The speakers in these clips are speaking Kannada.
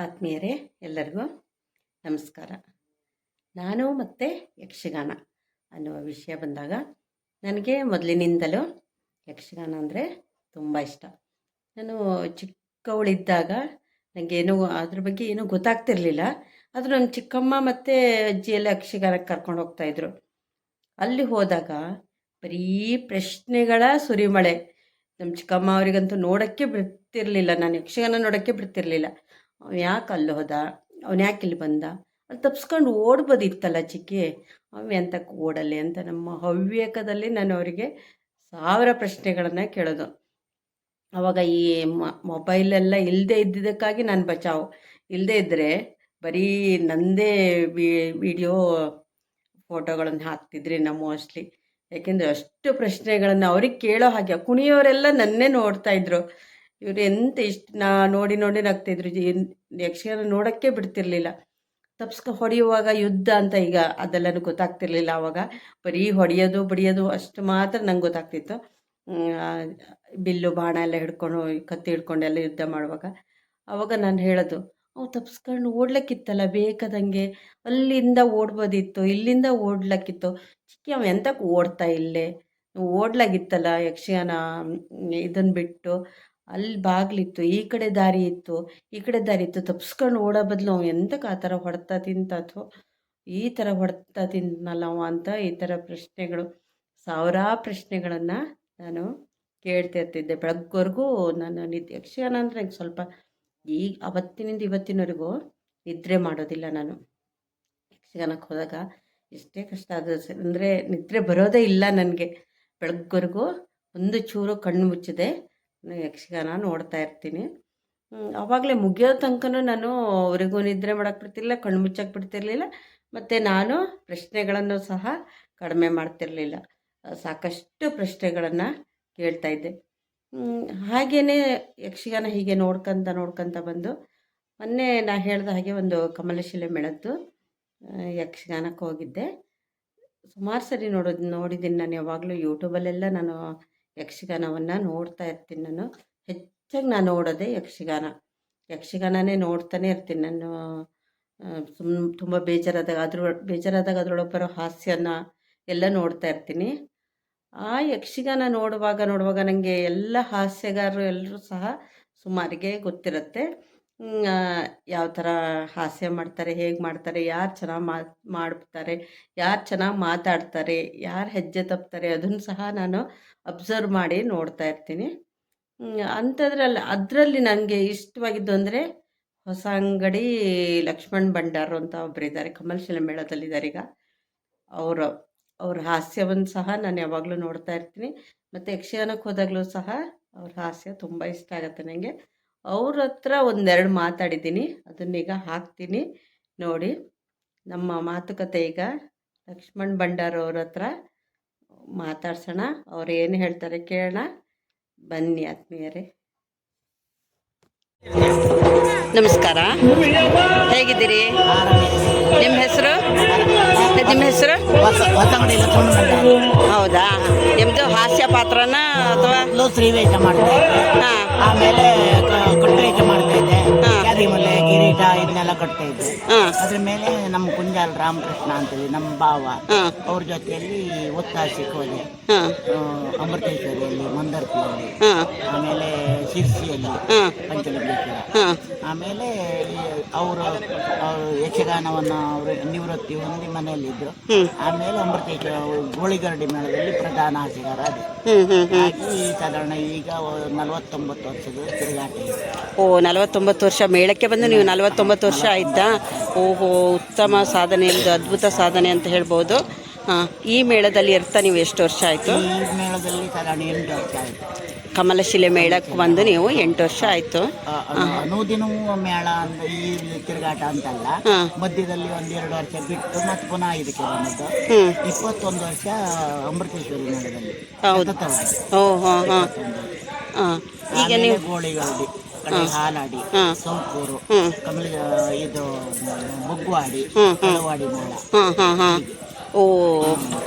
ಆತ್ಮೀಯರೇ, ಎಲ್ಲರಿಗೂ ನಮಸ್ಕಾರ. ನಾನು ಮತ್ತು ಯಕ್ಷಗಾನ ಅನ್ನುವ ವಿಷಯ ಬಂದಾಗ ನನಗೆ ಮೊದಲಿನಿಂದಲೂ ಯಕ್ಷಗಾನ ಅಂದರೆ ತುಂಬ ಇಷ್ಟ. ನಾನು ಚಿಕ್ಕವಳಿದ್ದಾಗ ನನಗೇನೂ ಅದ್ರ ಬಗ್ಗೆ ಏನೂ ಗೊತ್ತಾಗ್ತಿರಲಿಲ್ಲ. ಆದರೂ ನನ್ನ ಚಿಕ್ಕಮ್ಮ ಮತ್ತು ಅಜ್ಜಿ ಎಲ್ಲ ಯಕ್ಷಗಾನಕ್ಕೆ ಕರ್ಕೊಂಡು ಹೋಗ್ತಾಯಿದ್ರು ಅಲ್ಲಿ ಹೋದಾಗ ಬರೀ ಪ್ರಶ್ನೆಗಳ ಸುರಿಮಳೆ. ನಮ್ಮ ಚಿಕ್ಕಮ್ಮ ಅವರಿಗಂತೂ ನೋಡೋಕ್ಕೆ ಬಿಡ್ತಿರಲಿಲ್ಲ ನಾನು ಯಕ್ಷಗಾನ ನೋಡೋಕ್ಕೆ ಬಿಡ್ತಿರ್ಲಿಲ್ಲ ಅವ್ನು ಯಾಕೆ ಅಲ್ಲಿ ಹೋದ? ಅವ್ನು ಯಾಕೆ ಇಲ್ಲಿ ಬಂದ? ಅಲ್ಲಿ ತಪ್ಸ್ಕೊಂಡು ಓಡ್ಬೋದಿತ್ತಲ್ಲ ಚಿಕ್ಕಿ. ಅವ್ನು ಎಂತಕ್ಕೆ ಓಡಲ್ಲಿ ಅಂತ ನಮ್ಮ ಹವ್ಯಕದಲ್ಲಿ ನಾನು ಅವರಿಗೆ ಸಾವಿರ ಪ್ರಶ್ನೆಗಳನ್ನು ಕೇಳೋದು. ಆವಾಗ ಈ ಮೊಬೈಲೆಲ್ಲ ಇಲ್ಲದೆ ಇದ್ದಿದ್ದಕ್ಕಾಗಿ ನಾನು ಬಚಾವ್. ಇಲ್ಲದೆ ಇದ್ದರೆ ಬರೀ ನಂದೇ ವಿಡಿಯೋ ಫೋಟೋಗಳನ್ನು ಹಾಕ್ತಿದ್ರಿ ನಮ್ಮ ಮೋಸ್ಟ್ಲಿ. ಯಾಕೆಂದರೆ ಅಷ್ಟು ಪ್ರಶ್ನೆಗಳನ್ನು ಅವ್ರಿಗೆ ಕೇಳೋ ಹಾಗೆ ಕುಣಿಯೋರೆಲ್ಲ ನನ್ನೇ ನೋಡ್ತಾ ಇದ್ರು. ಇವರು ಎಂತ ಇಷ್ಟು ನಾ ನೋಡಿ ನೋಡಿ ನಗ್ತಿದ್ರು. ಯಕ್ಷಗಾನ ನೋಡೋಕ್ಕೆ ಬಿಡ್ತಿರ್ಲಿಲ್ಲ. ತಪ್ಸ್ಕ ಹೊಡೆಯುವಾಗ ಯುದ್ಧ ಅಂತ ಈಗ ಅದೆಲ್ಲ ಗೊತ್ತಾಗ್ತಿರ್ಲಿಲ್ಲ ಆವಾಗ ಬರೀ ಹೊಡೆಯೋದು, ಬಡಿಯೋದು ಅಷ್ಟು ಮಾತ್ರ ನಂಗೆ ಗೊತ್ತಾಗ್ತಿತ್ತು. ಬಿಲ್ಲು, ಬಾಣ ಎಲ್ಲ ಹಿಡ್ಕೊಂಡು ಕತ್ತಿ ಹಿಡ್ಕೊಂಡು ಎಲ್ಲ ಯುದ್ಧ ಮಾಡುವಾಗ. ಆವಾಗ ನಾನು ಹೇಳೋದು, ಅವು ತಪ್ಸ್ಕೊಂಡು ಓಡ್ಲಕ್ಕಿತ್ತಲ್ಲ ಬೇಕಾದಂಗೆ. ಅಲ್ಲಿಂದ ಓಡ್ಬೋದಿತ್ತು, ಇಲ್ಲಿಂದ ಓಡ್ಲಕ್ಕಿತ್ತು. ಚಿಕ್ಕಿ ಅವ ಎಂತಕ್ಕೆ ಓಡ್ತಾ ಇಲ್ಲೇ? ಓಡ್ಲಾಗಿತ್ತಲ್ಲ ಯಕ್ಷಗಾನ ಇದನ್ನು ಬಿಟ್ಟು. ಅಲ್ಲಿ ಬಾಗಿಲಿತ್ತು, ಈ ಕಡೆ ದಾರಿ ಇತ್ತು, ಈ ಕಡೆ ದಾರಿ ಇತ್ತು, ತಪ್ಸ್ಕೊಂಡು ಓಡೋ ಬದಲು ಎಂತಕ್ಕೆ ಆ ಥರ ಹೊಡೆತ ತಿಂತ ಅಥವಾ ಈ ಥರ ಹೊಡೆತ ತಿಂತನಲ್ಲ ಅವ ಅಂತ ಈ ಥರ ಪ್ರಶ್ನೆಗಳು ಸಾವಿರಾರು ಪ್ರಶ್ನೆಗಳನ್ನು ನಾನು ಕೇಳ್ತಿರ್ತಿದ್ದೆ ಬೆಳಗ್ಗೆವರೆಗೂ ನಾನು ನಿದ್ದೆ ಯಕ್ಷಗಾನ ಅಂದರೆ ನನಗೆ ಸ್ವಲ್ಪ ಈಗ ಅವತ್ತಿನಿಂದ ಇವತ್ತಿನವರೆಗೂ ನಿದ್ರೆ ಮಾಡೋದಿಲ್ಲ ನಾನು. ಯಕ್ಷಗಾನಕ್ಕೆ ಹೋದಾಗ ಎಷ್ಟೇ ಕಷ್ಟ ಸರಿ, ಅಂದರೆ ನಿದ್ರೆ ಬರೋದೇ ಇಲ್ಲ ನನಗೆ. ಬೆಳಗ್ಗೆವರೆಗೂ ಒಂದು ಚೂರು ಕಣ್ಣು ಮುಚ್ಚಿದೆ ಯಕ್ಷಗಾನ ನೋಡ್ತಾ ಇರ್ತೀನಿ. ಆವಾಗಲೇ ಮುಗಿಯೋ ತನಕನೂ ನಾನು ಅವರಿಗೂ ನಿದ್ರೆ ಮಾಡೋಕ್ಕೆ ಬಿಡ್ತಿರ್ಲಿಲ್ಲ, ಕಣ್ಣು ಮುಚ್ಚಕ್ಕೆ ಬಿಡ್ತಿರ್ಲಿಲ್ಲ, ಮತ್ತು ನಾನು ಪ್ರಶ್ನೆಗಳನ್ನು ಸಹ ಕಡಿಮೆ ಮಾಡ್ತಿರಲಿಲ್ಲ. ಸಾಕಷ್ಟು ಪ್ರಶ್ನೆಗಳನ್ನು ಕೇಳ್ತಾ ಇದ್ದೆ. ಹಾಗೇ ಯಕ್ಷಗಾನ ಹೀಗೆ ನೋಡ್ಕೊಂತ ನೋಡ್ಕೊತ ಬಂದು, ಮೊನ್ನೆ ನಾ ಹೇಳಿದ ಹಾಗೆ ಒಂದು ಕಮಲಶಿಲೆ ಮೇಳದ್ದು ಯಕ್ಷಗಾನಕ್ಕೆ ಹೋಗಿದ್ದೆ. ಸುಮಾರು ಸರಿ ನೋಡೋದು ನೋಡಿದ್ದೀನಿ ನಾನು ಯಾವಾಗಲೂ ಯೂಟ್ಯೂಬಲ್ಲೆಲ್ಲ ನಾನು ಯಕ್ಷಗಾನವನ್ನು ನೋಡ್ತಾ ಇರ್ತೀನಿ ನಾನು. ಹೆಚ್ಚಾಗಿ ನಾನು ನೋಡೋದೆ ಯಕ್ಷಗಾನ. ಯಕ್ಷಗಾನನೇ ನೋಡ್ತಾನೆ ಇರ್ತೀನಿ ನಾನು. ಸುಮ್ ತುಂಬ ಬೇಜಾರಾದಾಗ ಅದ್ರ ಬೇಜಾರಾದಾಗ ಅದರೊಳಗೆ ಬರೋ ಹಾಸ್ಯನ ಎಲ್ಲ ನೋಡ್ತಾ ಇರ್ತೀನಿ. ಆ ಯಕ್ಷಗಾನ ನೋಡುವಾಗ ನೋಡುವಾಗ ನನಗೆ ಎಲ್ಲ ಹಾಸ್ಯಗಾರರು ಎಲ್ಲರೂ ಸಹ ಸುಮಾರಿಗೆ ಗೊತ್ತಿರುತ್ತೆ. ಯಾವ ಥರ ಹಾಸ್ಯ ಮಾಡ್ತಾರೆ, ಹೇಗೆ ಮಾಡ್ತಾರೆ, ಯಾರು ಚೆನ್ನಾಗಿ ಮಾ, ಮಾಡ್ತಾರೆ, ಯಾರು ಚೆನ್ನಾಗಿ ಮಾತಾಡ್ತಾರೆ, ಯಾರು ಹೆಜ್ಜೆ ತಪ್ತಾರೆ ಅದನ್ನು ಸಹ ನಾನು ಅಬ್ಸರ್ವ್ ಮಾಡಿ ನೋಡ್ತಾ ಇರ್ತೀನಿ. ಅಂಥದ್ರಲ್ಲಿ ಅದರಲ್ಲಿ ನನಗೆ ಇಷ್ಟವಾಗಿದ್ದು ಅಂದರೆ ಹೊಸ ಅಂಗಡಿ ಲಕ್ಷ್ಮಣ್ ಭಂಡಾರು ಅಂತ ಒಬ್ಬರು ಇದ್ದಾರೆ ಕಮಲ್ ಮೇಳದಲ್ಲಿದ್ದಾರೆ ಈಗ. ಅವರು, ಅವ್ರ ಹಾಸ್ಯವನ್ನು ಸಹ ನಾನು ಯಾವಾಗಲೂ ನೋಡ್ತಾ ಇರ್ತೀನಿ. ಮತ್ತು ಯಕ್ಷಗಾನಕ್ಕೆ ಹೋದಾಗಲೂ ಸಹ ಅವ್ರ ಹಾಸ್ಯ ತುಂಬ ಇಷ್ಟ ಆಗುತ್ತೆ ನನಗೆ ಅವ್ರ ಹತ್ರ ಒಂದೆರಡು ಮಾತಾಡಿದ್ದೀನಿ. ಅದನ್ನೀಗ ಹಾಕ್ತೀನಿ. ನೋಡಿ ನಮ್ಮ ಮಾತುಕತೆ ಈಗ ಲಕ್ಷ್ಮಣ್ ಭಂಡಾರ್ ಅವ್ರ ಹತ್ರ ಮಾತಾಡ್ಸೋಣ. ಅವ್ರು ಏನು ಹೇಳ್ತಾರೆ ಕೇಳೋಣ. ಬನ್ನಿ ಆತ್ಮೀಯರೇ. ನಮಸ್ಕಾರ. ಹೇಗಿದ್ದೀರಿ? ನಿಮ್ಮ ಹೆಸರು? ನಿಮ್ಮ ಹೆಸರು? ಹೌದಾ? ನಿಮ್ಮದು ಹಾಸ್ಯ ಪಾತ್ರನ ಅಥವಾ? ಹಾಂ. ಆಮೇಲೆ ಇದನ್ನೆಲ್ಲ ಕಟ್ತಾ ಇದ್ದೆ. ಅದ್ರ ಮೇಲೆ ನಮ್ಮ ಕುಂಜಾಲ್ ರಾಮಕೃಷ್ಣ ಅಂತೇಳಿ ನಮ್ಮ ಭಾವ. ಅವ್ರ ಜೊತೆಯಲ್ಲಿ ಒತ್ತಾಸಕ್ಕೆ ಹೋದೆ. ಅಮೃತೇಶ್ವರಿಯಲ್ಲಿ ಮಂದರ್ತಿಯಲ್ಲಿ ಆಮೇಲೆ ಶಿರ್ಸಿಯಲ್ಲಿ ಪಂಚಲಿಂಗೇಶ್ವರ ಹಾಂ. ಆಮೇಲೆ ಅವರು ಯಕ್ಷಗಾನವನ್ನು ಅವರು ನಿವೃತ್ತಿ ಹೊಂದಿ ಮನೆಯಲ್ಲಿದ್ದರು. ಆಮೇಲೆ ಅಮೃತೇಶ್ವರ ಗೋಳಿಗರಡಿ ಮೇಳದಲ್ಲಿ ಪ್ರಧಾನ ಆಸೆಗಾರ ಅದೇ ಸಾಧಾರಣ ಈಗ ನಲವತ್ತೊಂಬತ್ತು ವರ್ಷದ ತಿರುಗಾಟ ಓ ನಲವತ್ತೊಂಬತ್ತು ವರ್ಷ ಮೇಳಕ್ಕೆ ಬಂದು ನೀವು ನಲವತ್ತೊಂಬತ್ತು ವರ್ಷ ಆಯಿತಾ? ಓಹೋ ಉತ್ತಮ ಸಾಧನೆ ಒಂದು ಅದ್ಭುತ ಸಾಧನೆ ಅಂತ ಹೇಳ್ಬೋದು. ಹಾಂ ಈ ಮೇಳದಲ್ಲಿ ಇರ್ತಾ ನೀವು ಎಷ್ಟು ವರ್ಷ ಆಯಿತು? ಈ ಮೇಳದಲ್ಲಿ ಸಾಧಾರಣ ಎಂಟು ವರ್ಷ ಆಯಿತು. ಕಮಲಶಿಲೆ ಮೇಳಕ್ಕೆ ಬಂದು ನೀವು ಎಂಟು ವರ್ಷ ಆಯಿತು. ಅನುದಿನವೂ ಮೇಳ ಅಂತ ಈ ತಿರುಗಾಟ ಅಂತಲ್ಲ. ಮಧ್ಯದಲ್ಲಿ ಒಂದೆರಡು ವರ್ಷ ಬಿಟ್ಟು ಮತ್ತೆ ಪುನಃ ಇದಕ್ಕೆ ಬಂದದ್ದು. ಇಪ್ಪತ್ತೊಂದು ವರ್ಷ ಅಮೃತೇಶ್ವರಿ ಮೇಳದಲ್ಲಿ. ಹೌದು. ಓಹೋ ಓ ಹಾಂ. ಹಾಂ ಹಾಂ. ಈಗ ನೀವು ಗೋಳಿಗರಡಿ ಕಡೆ ಹಾಲಾಡಿ ಸೌಕೂರು ಕಮಲ ಇದು ಬುಗ್ವಾಡಿ. ಕಳವಾಡಿ ಮೇಳ. ಹಾಂ ಹಾಂ ಹಾಂ ಓ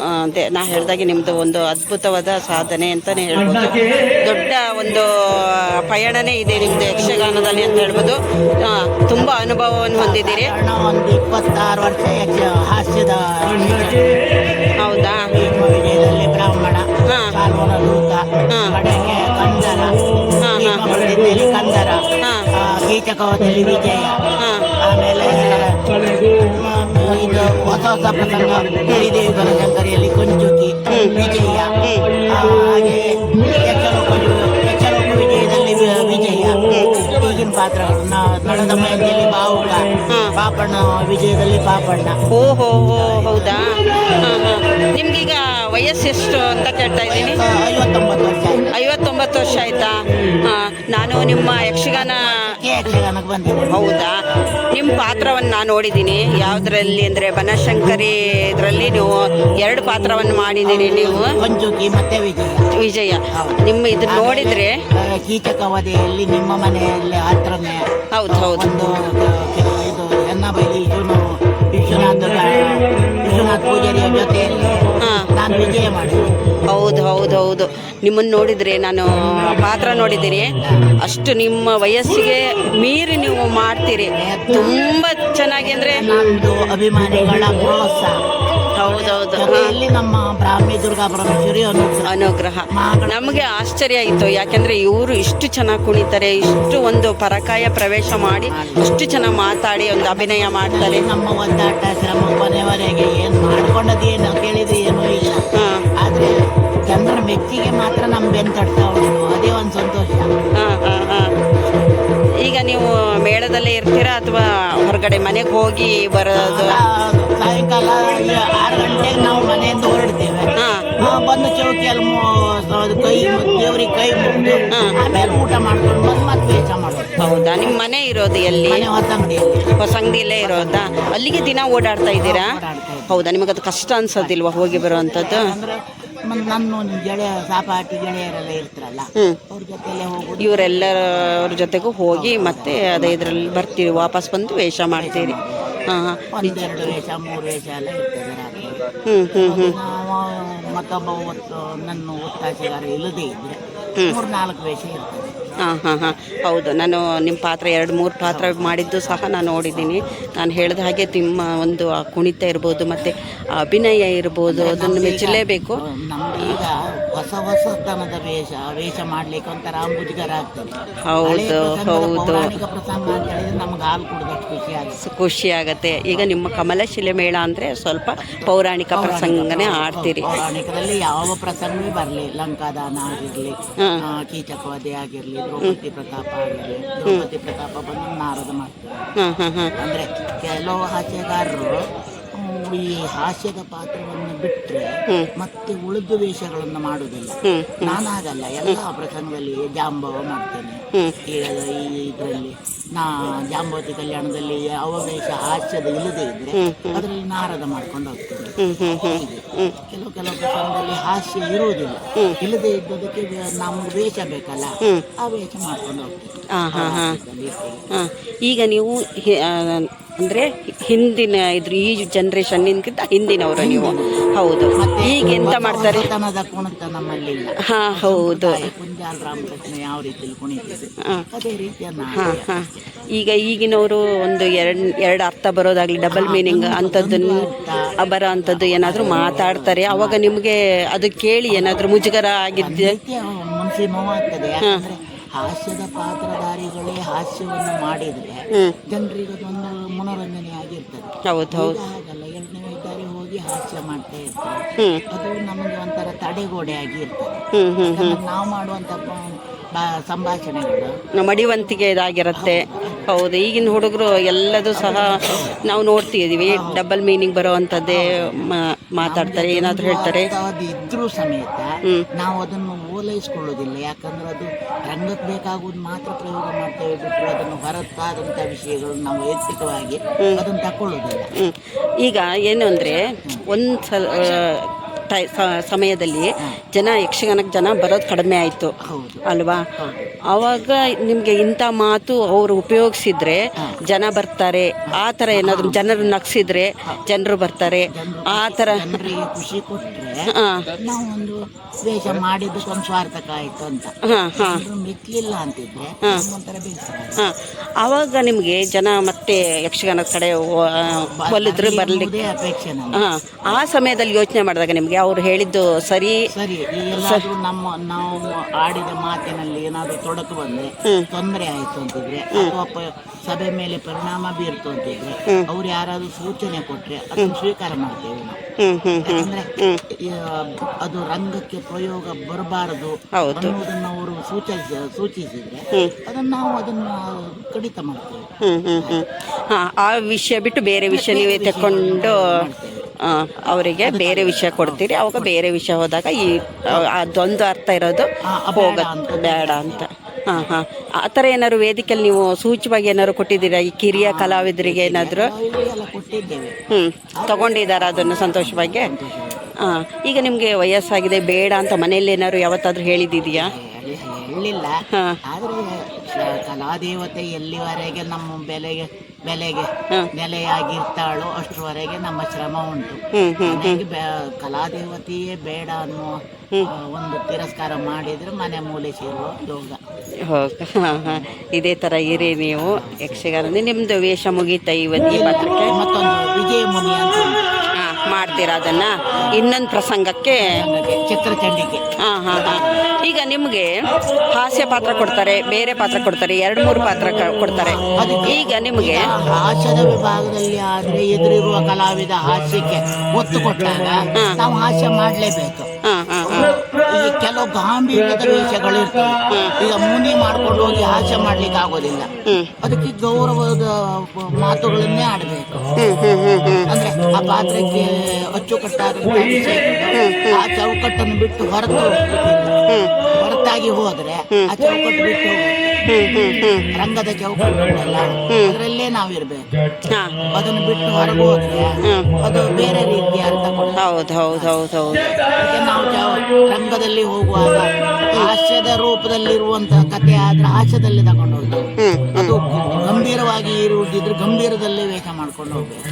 ಅದೇ ನಾ ಹೇಳ್ದಾಗೆ ನಿಮ್ಮದು ಒಂದು ಅದ್ಭುತವಾದ ಸಾಧನೆ ಅಂತಲೇ ಹೇಳ್ಬೋದು. ದೊಡ್ಡ ಒಂದು ಪಯಣನೇ ಇದೆ ನಿಮ್ಮದು ಯಕ್ಷಗಾನದಲ್ಲಿ ಅಂತ ಹೇಳ್ಬೋದು. ತುಂಬಾ ಅನುಭವವನ್ನು ಹೊಂದಿದ್ದೀರಿ. ಒಂದು ಇಪ್ಪತ್ತಾರು ವರ್ಷ ಯಕ್ಷ ಹಾಸ್ಯದ ಹೌದಾ? ಬ್ರಾಹ್ಮಣ ಹಾ. ಭೀಮ ಬಂದಿದ್ದಲ್ಲಿ ಕಂದರ ಹಾ. ಆ, ಕೀಚಕವದಲ್ಲಿ ವಿಜಯ. ಹಾಂ ಆಮೇಲೆ ಮ, ಇದು ಹೊಸ ಹೊಸ ಪ್ರಸಂಗ ಶ್ರೀದೇವಿ ಬನಶಂಕರಿಯಲ್ಲಿ ಕೊಂಚುಕಿ ವಿಜಯ. ಆ, ಹಾಗೆ ಯಕ್ಷಲೋಕ ಯಕ್ಷಲೋಕ ವಿಜಯದಲ್ಲಿ ವಿ- ವಿಜಯ. ಈಗಿನ ಪಾತ್ರಗಳು ನ- ಮನೆಯಲ್ಲಿ ಬಾವುಟ. ಪಾಪಣ್ಣ ವಿಜಯದಲ್ಲಿ ಪಾಪಣ್ಣ. ಓಹೋ ಹೋ ಹೌದಾ? ನಿಮ್ಗೀಗ ವಯಸ್ಸು ಎಷ್ಟು ಅಂತ ಕೇಳ್ತಾ ಇದ್ದೀನಿ? ಐವತ್ತೊಂಬತ್ತು ವರ್ಷ ಆಯ್ತು. ಐವತ್ತೊಂಬತ್ತು ವರ್ಷ ಆಯ್ತಾ? ಹಾಂ ನಾನು ನಿಮ್ಮ ಯಕ್ಷಗಾನ ಯಕ್ಷಗಾನಕ್ಕೆ ಬಂದಿದೆ ಹೌದಾ? ನಿಮ್ಮ ಪಾತ್ರವನ್ನು ನಾನು ನೋಡಿದ್ದೀನಿ. ಯಾವುದರಲ್ಲಿ ಅಂದರೆ ಬನಶಂಕರಿ ಇದರಲ್ಲಿ ನೀವು ಎರಡು ಪಾತ್ರವನ್ನು ಮಾಡಿದ್ದೀರಿ ನೀವು. ಮತ್ತೆ ವಿಜಯ. ವಿಜಯ. ನಿಮ್ಮ ಇದು ನೋಡಿದ್ರೆ ಆ, ಕೀಚಕ ವಧೆಯಲ್ಲಿ ನಿಮ್ಮ ಮನೆಯಲ್ಲಿ ಹತ್ರನೇ ಹೌದು ಹೌದು. ಒಂದು ಕ- ಇದು ಎನ್ನ ಬೈಲಿ ಇವನು ವಿಶ್ವನಾಥ ವಿಶ್ವನಾಥ ಪೂಜಾರಿಯ ಜೊತೆಯಲ್ಲಿ ನಾನು ವಿಜಯ ಮಾಡಿದೆ ಹೌದು ಹೌದು ಹೌದು. ನಿಮ್ಮನ್ನು ನೋಡಿದರೆ ನಾನು ಪಾತ್ರ ನೋಡಿದ್ದೀರಿ ಅಷ್ಟು ನಿಮ್ಮ ವಯಸ್ಸಿಗೆ ಮೀರಿ ನೀವು ಮಾಡ್ತೀರಿ. ತುಂಬ ಚೆನ್ನಾಗಿ ಅಂದರೆ ಅಭಿಮಾನಿಗಳ ಪ್ರೋತ್ಸಾಹ ಹೌದೌದು. ಜೊತೆಯಲ್ಲಿ ನಮ್ಮ ಬ್ರಾಹ್ಮಿ ದುರ್ಗಾ ಪರಮೇಶ್ವರಿ ಅನುಗ್ರಹ. ಅನುಗ್ರಹ ನಮಗೆ ಆಶ್ಚರ್ಯ ಆಯಿತು. ಯಾಕೆಂದ್ರೆ ಇವರು ಇಷ್ಟು ಚೆನ್ನಾಗಿ ಕುಣಿತಾರೆ ಇಷ್ಟು ಒಂದು ಪರಕಾಯ ಪ್ರವೇಶ ಮಾಡಿ ಇಷ್ಟು ಚೆನ್ನಾಗಿ ಮಾತಾಡಿ ಒಂದು ಅಭಿನಯ ಮಾಡ್ತಾರೆ. ನಮ್ಮ ಒಂದಾಟ ಶ್ರಮ ಕೊನೆವರೆಗೆ ಏನು ಮಾಡ್ಕೊಂಡದೇನು ಕೇಳಿದ್ರೆ ಏನೂ ಇಲ್ಲ. ಆದ್ರೆ ಜನರ ಮೆಚ್ಚಿಗೆ ಮಾತ್ರ ನಮ್ಮ ಬೆನ್ ತಡ್ತಾ ಉಂಟು. ಅದೇ ಒಂದು ಸಂತೋಷ. ಈಗ ನೀವು ಮೇಳದಲ್ಲೇ ಇರ್ತೀರಾ ಅಥವಾ ಹೊರಗಡೆ ಮನೆಗೆ ಹೋಗಿ ಬರೋದು? ಸಾಯಂಕಾಲ ಆರು ಗಂಟೆಗೆ ನಾವು ಮನೆಯಿಂದ ಹೊರಡ್ತೇವೆ ಬಂದು ಚೌಕಿಯಲ್ಲಿ ಕೈ ದೇವ್ರಿ ದೇವ್ರಿಗೆ ಕೈ ಮುಗಿದು ಆಮೇಲೆ ಊಟ ಮಾಡ್ಕೊಂಡು ಬಂದು ಮತ್ತೆ ಕೆಲಸ ಮಾಡ್ತೀವಿ. ಹೌದಾ? ನಿಮ್ಮ ಮನೆ ಇರೋದು ಎಲ್ಲಿ? ಮನೆ ಹೊತ್ತಂಗಡಿಯಲ್ಲಿ ಹೊಸಂಗಡಿಯಲ್ಲೇ ಇರೋದಾ? ಅಲ್ಲಿಗೆ ದಿನ ಓಡಾಡ್ತಾ ಇದ್ದೀರಾ? ಹೌದಾ? ನಿಮಗೆ ಅದು ಕಷ್ಟ ಅನ್ಸೋದಿಲ್ವಾ ಹೋಗಿ ಬರುವಂಥದ್ದು? ನನ್ನ ಗೆಳೆಯ ಸಾಪಾಟಿ ಗೆಳೆಯರೆಲ್ಲ ಇರ್ತಾರಲ್ಲ ಅವ್ರ ಜೊತೆಲೆ ಹೋಗುದು. ಇವರೆಲ್ಲರ ಜೊತೆಗೂ ಹೋಗಿ ಮತ್ತೆ ಅದೇ ಇದರಲ್ಲಿ ಬರ್ತೀವಿ ವಾಪಸ್ ಬಂದು ವೇಷ ಮಾಡ್ತೀರಿ. ಹಾಂ ಹಾಂ. ಒಂದೆರಡು ವೇಷ ಮೂರು ವೇಷ ಎಲ್ಲ ಇರ್ತದೆ ರಾತ್ರಿ. ಹ್ಞೂ ಹ್ಞೂ ಹ್ಞೂ ಮತ್ತೊಬ್ಬ ಒತ್ತು ನನ್ನ ಒತ್ತಾಸೆಗಾರ ಇಲ್ಲದೇ ಇದ್ರೆ ಮೂರು ನಾಲ್ಕು ವೇಷ ಇರ್ತದೆ. ಹಾಂ ಹಾಂ ಹಾಂ. ಹೌದು ನಾನು ನಿಮ್ಮ ಪಾತ್ರ ಎರಡು ಮೂರು ಪಾತ್ರ ಮಾಡಿದ್ದು ಸಹ ನಾನು ನೋಡಿದ್ದೀನಿ. ನಾನು ಹೇಳಿದ ಹಾಗೆ ನಿಮ್ಮ ಒಂದು ಆ ಕುಣಿತ ಇರ್ಬೋದು ಮತ್ತು ಆ ಅಭಿನಯ ಇರ್ಬೋದು ಅದನ್ನು ಮೆಚ್ಚಲೇಬೇಕು. ನಮ್ಗೆ ಈಗ ಹೊಸ ತನದ ವೇಷ ವೇಷ ಮಾಡ್ಲಿಕ್ಕೆ ಒಂಥರ ಮುಜುಗರ ಆಗ್ತದೆ. ಹೌದು, ಪ್ರಸಂಗದ ಹೌದು. ಪೌರಾಣಿಕ ಪ್ರಸಂಗ ಅಂತ ಹೇಳಿದ್ರೆ ನಮ್ಗೆ ಹಾಲು ಕುಡಿದಷ್ಟು ಖುಷಿ ಆಗುತ್ತೆ. ಸ- ಖುಷಿ ಆಗತ್ತೆ. ಈಗ ನಿಮ್ಮ ಕಮಲಶಿಲೆ ಮೇಳ ಅಂದರೆ ಸ್ವಲ್ಪ ಪೌರಾಣಿಕ ಪ್ರಸಂಗನೇ ಆಡ್ತೀರಿ. ಪೌರಾಣಿಕದಲ್ಲಿ ಯಾವ ಪ್ರಸಂಗವೇ ಬರಲಿ ಲಂಕಾದಾನ ಆಗಿರಲಿ ಕೀಚಕವಾದಿ ಕೀಚಕವಧೆ ಆಗಿರ್ಲಿ ದ್ರೌಪದಿ ಪ್ರತಾಪ ಆಗಿರ್ಲಿ ದ್ರೌಪದಿ ಪ್ರತಾಪ ಬಂದು ನಾರದ ಹಾಂ ಅಂದ್ರೆ ಕೆಲವು ಹಾಸ್ಯಗಾರರು ಈ ಹಾಸ್ಯದ ಪಾತ್ರವನ್ನು ಬಿಟ್ಟರೆ. ಮತ್ತೆ ಉಳಿದ ವೇಷಗಳನ್ನು ಮಾಡುವುದಿಲ್ಲ. ನಾನು ಹಾಗಲ್ಲ ಎಲ್ಲ ಪ್ರಸಂಗದಲ್ಲಿ ಜಾಂಬವ ಮಾಡ್ತೇನೆ. ಈಗ ಈ ಇದರಲ್ಲಿ ನಾ ಜಾಂಬವತಿ ಕಲ್ಯಾಣದಲ್ಲಿ ಯಾವ ವೇಷ ಹಾಸ್ಯದ ಇಲ್ಲದೆ ಇದ್ರೆ ಅದರಲ್ಲಿ ನಾರದ ಮಾಡ್ಕೊಂಡು ಹೋಗ್ತೇನೆ. ಕೆಲವು ಕೆಲವು ಪ್ರಸಂಗದಲ್ಲಿ ಹಾಸ್ಯ ಇರುವುದಿಲ್ಲ. ಇಲ್ಲದೆ ಇದ್ದದಕ್ಕೆ ನಮ್ಗೆ ವೇಷ ಬೇಕಲ್ಲ ಆ ವೇಷ ಮಾಡ್ಕೊಂಡು ಹೋಗ್ತೇನೆ. ಈಗ ನೀವು ಅಂದರೆ ಹಿಂದಿನ ಇದ್ರ ಈ ಜನ್ರೇಷನ್ನಿಂದ ಹಿಂದಿನವರು ನೀವು. ಹೌದು. ಈಗ ಎಂತ ಮಾಡ್ತಾರೆ? ಕುಣಿತ ಹಾಂ ಹೌದು. ತಾಯಿ ಕುಂಜಾಲ್ ರಾಮಕೃಷ್ಣ ಯಾವ ರೀತಿಯಲ್ಲಿ ಅದೇ ರೀತಿಯ ಈಗ ಈಗಿನವರು ಒಂದು ಎರಡು ಎರಡು ಅರ್ಥ ಬರೋದಾಗ್ಲಿ ಡಬಲ್ ಮೀನಿಂಗ್ ಅಂಥದ್ದನ್ನು ಬರೋ ಅಂಥದ್ದು ಏನಾದರೂ ಮಾತಾಡ್ತಾರೆ. ಅವಾಗ ನಿಮಗೆ ಅದು ಕೇಳಿ ಏನಾದರೂ ಮುಜುಗರ ಆಗಿದ್ದೆ ಮನಸ್ಸಿಗೆ ನೋವಾಗ್ತದೆ ಯಾಕಂದ್ರೆ ಹಾಸ್ಯದ ಪಾತ್ರಧಾರಿಗಳೇ ಹಾಸ್ಯವನ್ನು ಮಾಡಿದ್ರೆ ಜನರಿಗೆ ಅದೊಂದು ಮನೋರಂಜನೆ ಆಗಿರ್ತದೆ ಹೌದು. ಹೌದು ಈಗ ಹಾಗಲ್ಲ ಎರಡನೇ ಇದ್ದಾರೆ ಹೋಗಿ ಹಾಸ್ಯ ಮಾಡ್ತಾ ಇರ್ತಾರೆ. ಅದು ನಮಗೆ ಒಂಥರ ತಡೆಗೋಡೆ ಆಗಿ ಇರ್ತದೆ ಯಾಕಂದ್ರೆ ನಾವು ಮಾಡುವಂತ ಬ- ಸಂಭಾಷಣೆಗಳು. ಮಡಿವಂತಿಕೆ ಇದಾಗಿರುತ್ತೆ. ಹೌದು. ಈಗಿನ ಹುಡುಗರು ಎಲ್ಲದೂ ಸಹ ನಾವು ನೋಡ್ತಿದ್ದೀವಿ ಡಬಲ್ ಮೀನಿಂಗ್ ಬರೋವಂಥದ್ದೇ ಮಾತಾಡ್ತಾರೆ ಏನಾದರೂ ಹೇಳ್ತಾರೆ. ಅದು ಇದ್ರೂ ಸಮೇತ ನಾವು ಅದನ್ನು ಓಲೈಸ್ಕೊಳ್ಳೋದಿಲ್ಲ ಯಾಕಂದ್ರೆ ಅದು ರಂಗಕ್ಕೆ ಬೇಕಾಗುವುದು ಮಾತ್ರ ಪ್ರಯೋಗ ಮಾಡ್ತೇವೆ ಬಿಟ್ಟರೆ ಅದನ್ನು ಹೊರತಾದಂಥ ವಿಷಯಗಳು ನಾವು ವೈಯಕ್ತಿಕವಾಗಿ ಅದನ್ನು ತಕೊಳ್ಳೋದಿಲ್ಲ ಈಗ ಏನು ಅಂದರೆ ಒಂದು ಸಲ ಟೈ ಸಮಯದಲ್ಲಿ ಜನ ಯಕ್ಷಗಾನಕ್ಕೆ ಜನ ಬರೋದು ಕಡಿಮೆ ಆಯಿತು. ಅಲ್ವಾ? ಅವಾಗ ಆವಾಗ ನಿಮಗೆ ಇಂಥ ಮಾತು ಅವರು ಉಪಯೋಗಿಸಿದ್ರೆ ಜನ ಬರ್ತಾರೆ. ಆ ಥರ ಏನಾದರೂ ಜನರು ನಗ್ಸಿದ್ರೆ ಜನರು ಬರ್ತಾರೆ. ಆ ಥರ ಖುಷಿ ಕೊಟ್ಟರೆ ಹಾಂ. ನಾವು ಒಂದು ವೇಷ ಸ್ವಾರ್ಥಕ ಆಯಿತು ಅಂತ. ಮೆಚ್ಚಲಿಲ್ಲ ಅಂತಿದ್ರೆ ಒಂಥರ ಹಾಂ. ಆವಾಗ ನಿಮಗೆ ಜನ ಮತ್ತೆ ಯಕ್ಷಗಾನದ ಕಡೆ ಹೊಲಿದ್ರೆ ಒಲಿದ್ರು ಬರಲಿಕ್ಕೆ. ಹಾಂ. ಆ ಸಮಯದಲ್ಲಿ ಯೋಚನೆ ಮಾಡಿದಾಗ ನಿಮಗೆ ಅವ್ರು ಹೇಳಿದ್ದು ಸರಿ. ಸರಿ ನಮ್ಮ ನಾವು ಆಡಿದ ಮಾತಿನಲ್ಲಿ ಏನಾದ್ರು ತೊಡಕು ಬಂದ್ರೆ ತೊಂದರೆ ಆಯ್ತು ಅಂತಿದ್ರೆ ಅಥವಾ ಪ- ಸಭೆ ಮೇಲೆ ಪರಿಣಾಮ ಬೀರ್ತು ಅಂತಿದ್ರೆ ಅವ್ರು ಯಾರಾದ್ರೂ ಸೂಚನೆ ಕೊಟ್ರೆ ಅದನ್ನು ಸ್ವೀಕಾರ ಮಾಡ್ತೇವೆ ನಾವು. ಯಾಕಂದ್ರೆ ಅದು ರಂಗಕ್ಕೆ ಪ್ರಯೋಗ ಬರಬಾರದು ಹೌದು. ಅನ್ನೋದನ್ನ ಅವರು ಸೂಚಿಸ ಸೂಚಿಸಿದ್ರೆ ಅದನ್ನ ನಾವು ಅದನ್ನ ಕಡಿತ ಮಾಡ್ತೇವೆ. ಹಾಂ ಆ ವಿಷಯ ಬಿಟ್ಟು ಬೇರೆ ವಿಷಯ ನೀವೇ ತಗೊಂಡು ಆ, ಅವರಿಗೆ ಬೇರೆ ವಿಷಯ ಕೊಡ್ತೀರಿ. ಅವಾಗ ಬೇರೆ ವಿಷಯ ಹೋದಾಗ ಈ ಅದೊಂದು ಅರ್ಥ ಇರೋದು ಹೋಗೋದು ಬೇಡ ಹೋಗ ಅಂತ. ಬೇಡ ಅಂತ. ಹಾಂ ಹಾಂ. ಆ ಥರ ಏನಾದ್ರು ವೇದಿಕೆಯಲ್ಲಿ ನೀವು ಸೂಚವಾಗಿ ಏನಾದ್ರು ಕೊಟ್ಟಿದ್ದೀರಾ? ಈ ಕಿರಿಯ ಕಲಾವಿದರಿಗೆ ಏನಾದರೂ? ಹ್ಞೂ ತಗೊಂಡಿದ್ದಾರಾ ಅದನ್ನು ಸಂತೋಷವಾಗಿ? ಹಾಂ ಈಗ ನಿಮಗೆ ವಯಸ್ಸಾಗಿದೆ ಬೇಡ ಅಂತ ಮನೆಯಲ್ಲಿ ಏನಾದ್ರು ಯಾವತ್ತಾದರೂ ಹೇಳಿದ್ದಿದೆಯಾ ಹೇಳಿ- ಹೇಳಿಲ್ಲ. ಹಾಂ. ಕಲಾದೇವತೆ ಎಲ್ಲಿವರೆಗೆ ನಮ್ಮ ಬೆಲೆಗೆ ಬೆಲೆಗೆ. ನೆಲೆಯಾಗಿರ್ತಾಳೋ ಅಷ್ಟರವರೆಗೆ ನಮ್ಮ ಶ್ರಮ ಉಂಟು. ಮನೆಗೆ ಬೆ- ಕಲಾದೇವತೆಯೇ ಬೇಡ ಅನ್ನುವ ಒಂದು ತಿರಸ್ಕಾರ ಮಾಡಿದ್ರೆ ಮನೆ ಮೂಲೆ ಸೇರುವ ಯೋಗ. ಇದೇ ತರ ಇರಿ ನೀವು ಯಕ್ಷಗಾನ ನಿಮ್ದು ವೇಷ ಮುಗೀತಾ ಇವತ್ತು ಮತ್ತೊಂದು ವಿಜಯ ಮುನಿ ಅಂತ ಮಾಡ್ತೀರಾ ಅದನ್ನು? ಇನ್ನೊಂದು ಪ್ರಸಂಗಕ್ಕೆ? ಚಿತ್ರಚಂಡಿಗೆ ಚಿತ್ರಚಂಡಿಕೆ. ಹಾಂ ಹಾಂ ಹಾಂ. ಈಗ ನಿಮಗೆ ಹಾಸ್ಯ ಪಾತ್ರ ಕೊಡ್ತಾರೆ ಬೇರೆ ಪಾತ್ರ ಕೊಡ್ತಾರೆ ಎರಡು ಮೂರು ಪಾತ್ರ ಕೊಡ್ತಾರೆ. ಈಗ ನಿಮಗೆ ಹಾಸ್ಯದ ವಿಭಾಗದಲ್ಲಿ ಆದ್ರೆ ಎದುರಿರುವ ಕಲಾವಿದ ಹಾಸ್ಯಕ್ಕೆ ಒತ್ತು ಕೊಟ್ಟಾಗ ನಾವು ಹಾಸ್ಯ ಮಾಡಲೇಬೇಕು. ಈ ಕೆಲವು ಗಾಂಭೀರ್ಯದ ವೇಷಗಳಿರ್ತವೆ ಈಗ ಮುನಿ ಮಾಡ್ಕೊಂಡು ಹೋಗಿ ಹಾಸ್ಯ ಮಾಡ್ಲಿಕ್ಕೆ ಆಗೋದಿಲ್ಲ. ಅದಕ್ಕೆ ಗೌರವದ ಮಾತುಗಳನ್ನೇ ಆಡಬೇಕು. ಅಂದ್ರೆ ಆ ಪಾತ್ರಕ್ಕೆ ಅಚ್ಚುಕಟ್ಟಾದ ಆ ಚೌಕಟ್ಟನ್ನು ಬಿಟ್ಟು ಹೊರತು. ಹೊರತಾಗಿ ಹೋದ್ರೆ ಆ ಚೌಕಟ್ಟು ಬಿಟ್ಟು ಹೋಗುತ್ತೆ. ಹ್ಞೂ ಹ್ಞೂ ಹ್ಞೂ ರಂಗದ ಚೌಕಟ್ಟುಗಳೆಲ್ಲ ಅದರಲ್ಲೇ ನಾವಿರ್ಬೇಕು ಹಾಂ. ಅದನ್ನು ಬಿಟ್ಟು ಹೊರಗೆ ಹೋದ್ರೆ ಅದು ಬೇರೆ ರೀತಿಯ ಅರ್ಥ ಹೌದು ಹೌದು ಹೌದು ಹೌದು. ನಾವು ರಂಗದಲ್ಲಿ ಹೋಗುವಾಗ ಹಾಸ್ಯದ ರೂಪದಲ್ಲಿರುವಂತಹ ಕಥೆ ಆದ್ರೆ ಹಾಸ್ಯದಲ್ಲಿ ತಗೊಂಡು ಹೋಗ್ತೇವೆ ಅದು ಗಂಭೀರವಾಗಿ ಇರುವುದಿದ್ರೆ ಗಂಭೀರದಲ್ಲೇ ವೇಷ ಮಾಡ್ಕೊಂಡು ಹೋಗ್ಬೇಕು.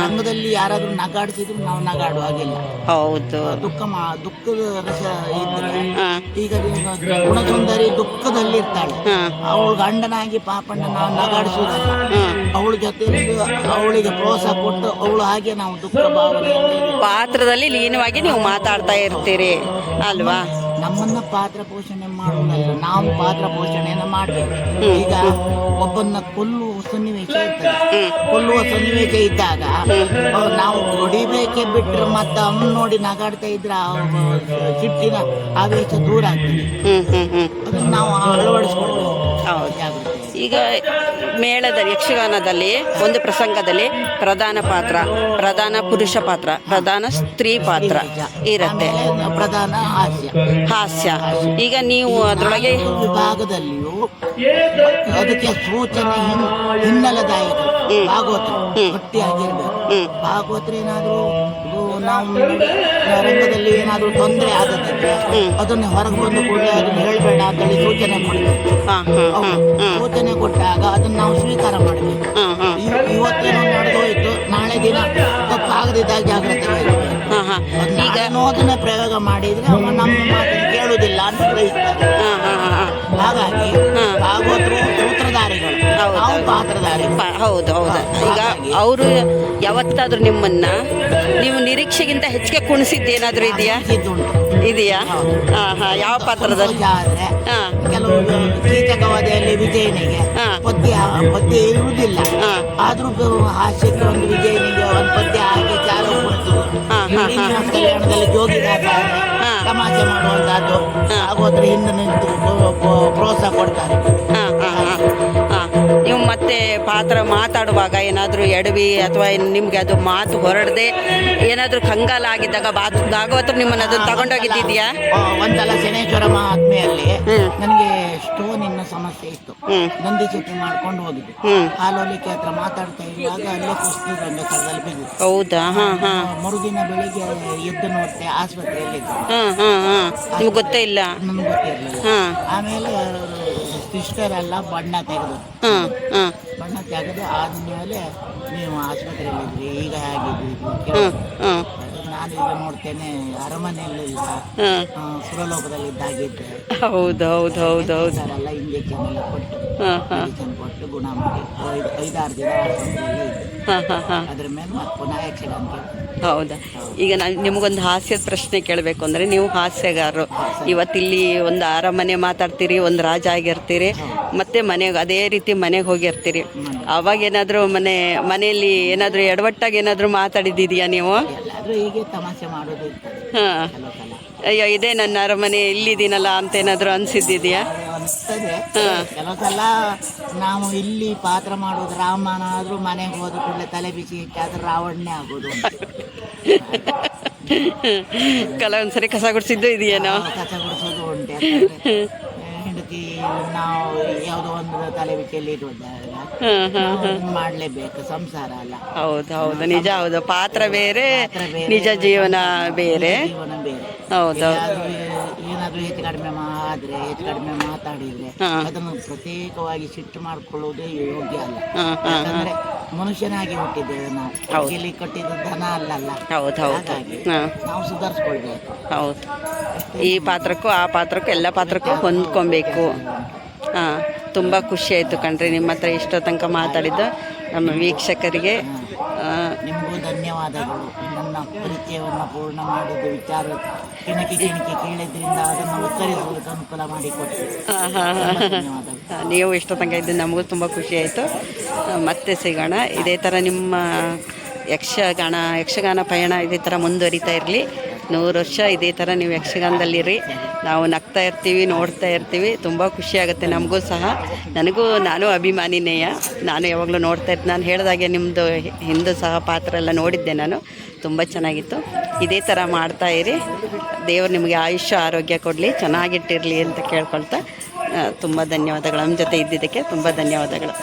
ಧರ್ಮದಲ್ಲಿ ಯಾರಾದ್ರೂ ನಗಾಡಿಸಿದ್ರು ನಾವು ನಗಾಡುವ ಹಾಗಿಲ್ಲ. ಹೌದು. ದುಃಖ ದುಃಖದ ರಸ ಇದ್ರೆ ಈಗ ಗುಣಸುಂದರಿ ದುಃಖದಲ್ಲಿ ಇರ್ತಾಳೆ ಅವಳು ಗಂಡನಾಗಿ ಪಾಪಣ್ಣ ನಾವು ನಗಾಡಿಸುವುದಲ್ಲ. ಅವಳ ಜೊತೆ ಅವಳಿಗೆ ಪ್ರೋತ್ಸಾಹ ಕೊಟ್ಟು ಅವಳು ಹಾಗೆ ನಾವು ದುಃಖ ಪಾತ್ರದಲ್ಲಿ ಲೀನವಾಗಿ ನೀವು ಮಾತಾಡ್ತಾ ಇರ್ತೀರಿ ಅಲ್ವಾ? ನಮ್ಮನ್ನ ಪಾತ್ರ ಪೋಷಣೆ ಮಾಡುವುದಲ್ಲ, ನಾವು ಪಾತ್ರ ಪೋಷಣೆಯನ್ನು ಮಾಡಬೇಕು ಈಗ ಒಬ್ಬನ್ನ ಕೊಲ್ಲುವ ಸನ್ನಿವೇಶ ಇರ್ತದೆ. ಕೊಲ್ಲುವ ಸನ್ನಿವೇಶ ಇದ್ದಾಗ ನಾವು ಹೊಡಿಬೇಕೆ ಬಿಟ್ಟರೆ ಮತ್ತೆ ಅವನು ನೋಡಿ ನಗಾಡ್ತಾ ಇದ್ರೆ ಸಿಟ್ಟಿನ ಆವೇಶ ದೂರ ಆಗ್ತದೆ. ನಾವು ಅಳವಡಿಸ್ಕೊಳ್ಬೇಕು. ಈಗ ಮೇಳದ ಯಕ್ಷಗಾನದಲ್ಲಿ ಒಂದು ಪ್ರಸಂಗದಲ್ಲಿ ಪ್ರಧಾನ ಪಾತ್ರ ಪ್ರಧಾನ ಪುರುಷ ಪಾತ್ರ ಪ್ರಧಾನ ಸ್ತ್ರೀ ಪಾತ್ರ ಇರುತ್ತೆ. ಪ್ರಧಾನ ಹಾಸ್ಯ. ಹಾಸ್ಯ. ಈಗ ನೀವು ಅದರೊಳಗೆ ನಾಲ್ಕು ವಿಭಾಗದಲ್ಲಿಯೂ ಅದಕ್ಕೆ ಸೂಚನೆ ಹಿನ್- ಹಿನ್ನೆಲೆದಾಯಕ ಭಾಗವತ ಗಟ್ಟಿಯಾಗಿರ್ಬೇಕು ಭಾಗವತರು ಏನಾದರೂ ನಾವು ರಂಗದಲ್ಲಿ ಏನಾದರೂ ತೊಂದರೆ ಆಗದಿದ್ರೆ ಅದನ್ನ ಹೊರಗೆ ಬಂದು ಕೂಡ ಅದನ್ನ ಹೇಳ್ಬೇಡ ಅಂತೇಳಿ ಸೂಚನೆ ಕೊಡಬೇಕು ಸೂಚನೆ ಕೊಟ್ಟಾಗ ಅದನ್ನ ನಾವು ಸ್ವೀಕಾರ ಮಾಡಬೇಕು ಹಾಂ ಹಾಂ ಇವ್- ಇವತ್ತೇನೋ ನಡೆದೋಯ್ತು ನಾಳೆ ದಿನ ತಪ್ಪಾಗದಿದ್ದಾಗ ಜಾಗ್ರತೆ ಈಗ ಅದನ್ನ ಪ್ರಯೋಗ ಮಾಡಿದ್ರೆ ಅವ ನಮ್ಮ ಮಾತನ್ನು ಕೇಳುವುದಿಲ್ಲ ಅಂತ ಗ್ರಹಿಸ್ತಾರೆ. ಹಾಂ ಹಾಂ ಹಾಂ ಹಾಗಾಗಿ ಭಾಗವತರು ಸೂತ್ರಧಾರಿಗಳು ಹೌದು. ಹೌದು. ಹೌದು ಈಗ ಅವರು ಯಾವತ್ತಾದ್ರೂ ನಿಮ್ಮನ್ನ ನೀವು ನಿರೀಕ್ಷೆಗಿಂತ ಹೆಚ್ಚಿಗೆ ಕುಣಿಸಿದ್ದೇನಾದ್ರೂ ಇದೆಯಾ? ಇದೆಯಾ? ಹಾಂ ಹಾಂ ಯಾವ ಪಾತ್ರದಲ್ಲಿ? ಹಾಂ. ಕೆಲವು ಕೀಚಕವಧೆಯಲ್ಲಿ ವಿಜಯನಿಗೆ. ಪದ್ಯ ಪದ್ಯ ಇರುವುದಿಲ್ಲ. ಹಾ. ಆದ್ರೂ ಹಾಸ್ಯಕ್ಕೆ ಒಂದು ವಿಜಯನಿಗೆ ಒಂದು ಪದ್ಯ ಹಾಕಿ ಚಾಲು ಹಾ. ಕಲ್ಯಾಣದಲ್ಲಿ ಜೋಗಿದಾಸ ಹಾ. ತಮಾಷೆ ಮಾಡುವಂತಹದ್ದು. ಹಾಗೋದ್ರೆ ಹಿಂದೆ ನಿಂತು ಪ್ರೋ- ಪ್ರೋ- ಪ್ರೋತ್ಸಾಹ ಕೊಡ್ತಾರೆ. ಪಾತ್ರ ಮಾತಾಡುವಾಗ ಏನಾದರೂ ಎಡವಿ ಅಥವಾ ನಿಮಗೆ ಅದು ಮಾತು ಹೊರಡದೆ ಏನಾದರೂ ಕಂಗಾಲ ಆಗಿದ್ದಾಗ ಬಾ ಭಾಗವತರು ನಿಮ್ಮನ್ನು ಅದನ್ನು ತಗೊಂಡೋಗಿದ್ದಿದ್ಯಾ? ಒಂದಲ್ಲ ಒಂದ್ಸಲ ಶನೇಶ್ವರ ಮಹಾತ್ಮೆಯಲ್ಲಿ. ನನಗೆ ಸ್ಟೋನಿನ ಸಮಸ್ಯೆ ಇತ್ತು. ನಂದಿ ಚಟ್ನಿ ಮಾಡ್ಕೊಂಡು ಹೋಗಿದ್ದೆ. ಹಾಲೋಲಿಕೆ ಹತ್ರ ಮಾತಾಡ್ತಾ ಇರುವಾಗ ಅಲ್ಲೇ ಕುಸ್ತಿ ಬಂದ ಬಿದ್ದು ಹೌದಾ? ಹಾಂ ಹಾಂ. ಮರುದಿನ ಬೆಳಿಗ್ಗೆ ಎದ್ದು ನೋಡ್ತೆ ಆಸ್ಪತ್ರೆಯಲ್ಲಿ ನಿಮ್ಗೆ ಗೊತ್ತೇ ಇಲ್ಲ? ನಮ್ಗೆ ಗೊತ್ತಿರಲಿಲ್ಲ ಹಾಂ. ಆಮೇಲೆ ಸಿಸ್ಟರ್ ಎಲ್ಲ ಬಣ್ಣ ತೆಗೆದು ಹಾಂ ಹಾಂ ಬಣ್ಣ ತೆಗೆದು ಆದ್ಮೇಲೆ ನೀವು ಆಸ್ಪತ್ರೆಯಲ್ಲಿದ್ರಿ ಈಗ ಹೇಗಿದ್ರಿ ನಾನು ಈಗ ನೋಡ್ತೇನೆ ಅರಮನೆಯಲ್ಲಿ ಇಲ್ಲ ಸುರಲೋಕದಲ್ಲಿ ಇದ್ದಾಗಿದ್ದೆ ಹೌದು ಹೌದು ಹೌದು ಹೌದು. ಇಂಜೆಕ್ಷನ್ ಎಲ್ಲ ಕೊಟ್ಟು ಹಾಂ ಹಾಂ ಮೆಡಿಸಿನ್ ಕೊಟ್ಟು ಗುಣ ಮಾಡಿ ಐದು ಐದಾರು ದಿನ ಆಸ್ಪತ್ರೆಯಲ್ಲೇ ಇದ್ದೆ. ಹಾಂ ಹಾಂ ಹಾಂ ಅದ್ರ ಮೇಲೆ ಮತ್ತೆ ಪುನಃ ಯಕ್ಷಗಾನಕ್ಕೆ ಹೌದಾ? ಈಗ ನಾನು ನಿಮಗೊಂದು ಹಾಸ್ಯದ ಪ್ರಶ್ನೆ ಕೇಳಬೇಕು ಅಂದರೆ ನೀವು ಹಾಸ್ಯಗಾರರು. ಇವತ್ತಿಲ್ಲಿ ಒಂದು ಅರಮನೆ ಮಾತಾಡ್ತೀರಿ ಒಂದು ರಾಜ ಆಗಿರ್ತೀರಿ ಮತ್ತೆ ಮನೆಗೆ ಅದೇ ರೀತಿ ಮನೆಗೆ ಹೋಗಿರ್ತೀರಿ. ಅವಾಗ ಏನಾದರೂ ಮನೆ ಮನೆಯಲ್ಲಿ ಏನಾದರೂ ಎಡವಟ್ಟಾಗಿ ಏನಾದರೂ ಮಾತಾಡಿದ್ದೀಯಾ ನೀವು? ಎಲ್ಲಾದ್ರೂ ಹೀಗೆ ತಮಾಷೆ ಮಾಡೋದು ಹಾಂ. ಅಯ್ಯೋ ಇದೇ ನನ್ನ ಅರಮನೆ ಇಲ್ಲಿದ್ದೀನಲ್ಲ ಅಂತ ಏನಾದರೂ ಅನಿಸಿದ್ದಿದೆಯಾ? ಅನಿಸ್ತದೆ ಹಾಂ. ಕೆಲವು ಸಲ ನಾವು ಇಲ್ಲಿ ಪಾತ್ರ ಮಾಡೋದು ರಾಮನಾದ್ರೂ ಮನೆಗೆ ಹೋದ ಕೂಡಲೇ ತಲೆ ಬಿಸಿ ಇಟ್ಟಾದ್ರೆ ರಾವಣನೇ ಆಗೋದು ಕೆಲವೊಂದ್ಸರಿ ಕಸ ಗುಡಿಸಿದ್ದು ಇದೆಯೇನೋ? ಕಸ ಗುಡಿಸೋದು ಉಂಟು. ನಾವು ಯಾವುದೋ ಒಂದು ತಲೆ ಬಿಸಿಯಲ್ಲಿ ಮಾಡ್ಲೇಬೇಕು ಮಾಡಲೇಬೇಕು ಸಂಸಾರ ಅಲ್ಲ. ಹೌದು ಹೌದು. ನಿಜ ಹೌದು. ಪಾತ್ರ ಬೇರೆ ನಿಜ ಜೀವನ ಬೇರೆ. ಜೀವನ ಬೇರೆ. ಹೌದು. ಏನಾದ್ರೂ ಹೆಚ್ಚು ಕಡಿಮೆ ಆದ್ರೆ ಹೆಚ್ಚು ಕಡಿಮೆ ಮಾತಾಡಿದ್ರೆ. ಅದನ್ನು ಪ್ರತ್ಯೇಕವಾಗಿ ಸಿಟ್ಟು ಮಾಡ್ಕೊಳ್ಳೋದು ಯೋಗ್ಯ ಅಲ್ಲ. ಯಾಕಂದ್ರೆ ಮನುಷ್ಯನಾಗಿ ಹುಟ್ಟಿದ್ದೇವೆ ನಾವು. ಕಟ್ಟಿದ ಧನ ಅಲ್ಲಲ್ಲ ಹೌದು ಹೌದು. ನಾವು ಸುಧಾರಿಸ್ಕೊಳ್ಬೇಕು. ಹೌದು. ಈ ಪಾತ್ರಕ್ಕೂ ಆ ಪಾತ್ರಕ್ಕೂ ಎಲ್ಲ ಪಾತ್ರಕ್ಕೂ ಹೊಂದ್ಕೊಬೇಕು. ಹಾಂ ತುಂಬ ಖುಷಿ ಆಯಿತು ಕಣ್ರಿ ನಿಮ್ಮ ಹತ್ರ ಇಷ್ಟೋ ತನಕ ಮಾತಾಡಿದ್ದು. ನಮ್ಮ ವೀಕ್ಷಕರಿಗೆ ನಿಮಗೂ ಧನ್ಯವಾದಗಳು. ನನ್ನ ಪರಿಚಯವನ್ನು ಪೂರ್ಣ ಮಾಡಿದ ವಿಚಾರ ಕಿಣಕಿ ಕಿಣಕಿ ಕೇಳಿದ್ರಿಂದ ಅದನ್ನು ಉತ್ತರಿಸುವುದಕ್ಕೆ ಅನುಕೂಲ ಮಾಡಿಕೊಟ್ಟು. ಧನ್ಯವಾದಗಳು. ನೀವು ಇಷ್ಟೋ ತನಕ ಇದ್ದು ನಮಗೂ ತುಂಬ ಖುಷಿ ಆಯಿತು. ಮತ್ತೆ ಸಿಗೋಣ. ಇದೇ ಥರ ನಿಮ್ಮ ಯಕ್ಷಗಾನ ಯಕ್ಷಗಾನ ಪಯಣ ಇದೇ ಥರ ಮುಂದುವರಿತಾ ಇರಲಿ. ನೂರು ವರ್ಷ ಇದೇ ಥರ ನೀವು ಯಕ್ಷಗಾನದಲ್ಲಿರಿ. ನಾವು ನಗ್ತಾ ಇರ್ತೀವಿ, ನೋಡ್ತಾ ಇರ್ತೀವಿ. ತುಂಬ ಖುಷಿಯಾಗುತ್ತೆ ನಮಗೂ ಸಹ. ನನಗೂ ನಾನು ಅಭಿಮಾನಿನೇಯ. ನಾನು ಯಾವಾಗಲೂ ನೋಡ್ತಾ ಇರ್ತೀನಿ ನಾನು ಹೇಳಿದಾಗೆ ನಿಮ್ಮದು ಹಿಂದೂ ಸಹ ಪಾತ್ರ ಎಲ್ಲ ನೋಡಿದ್ದೆ ನಾನು. ತುಂಬ ಚೆನ್ನಾಗಿತ್ತು. ಇದೇ ಥರ ಮಾಡ್ತಾ ಇರಿ. ದೇವರು ನಿಮಗೆ ಆಯುಷ್ಯ, ಆರೋಗ್ಯ ಕೊಡಲಿ. ಚೆನ್ನಾಗಿಟ್ಟಿರಲಿ ಅಂತ ಕೇಳ್ಕೊಳ್ತಾ ತುಂಬ ಧನ್ಯವಾದಗಳು. ನಮ್ಮ ಜೊತೆ ಇದ್ದಿದ್ದಕ್ಕೆ ತುಂಬ ಧನ್ಯವಾದಗಳು.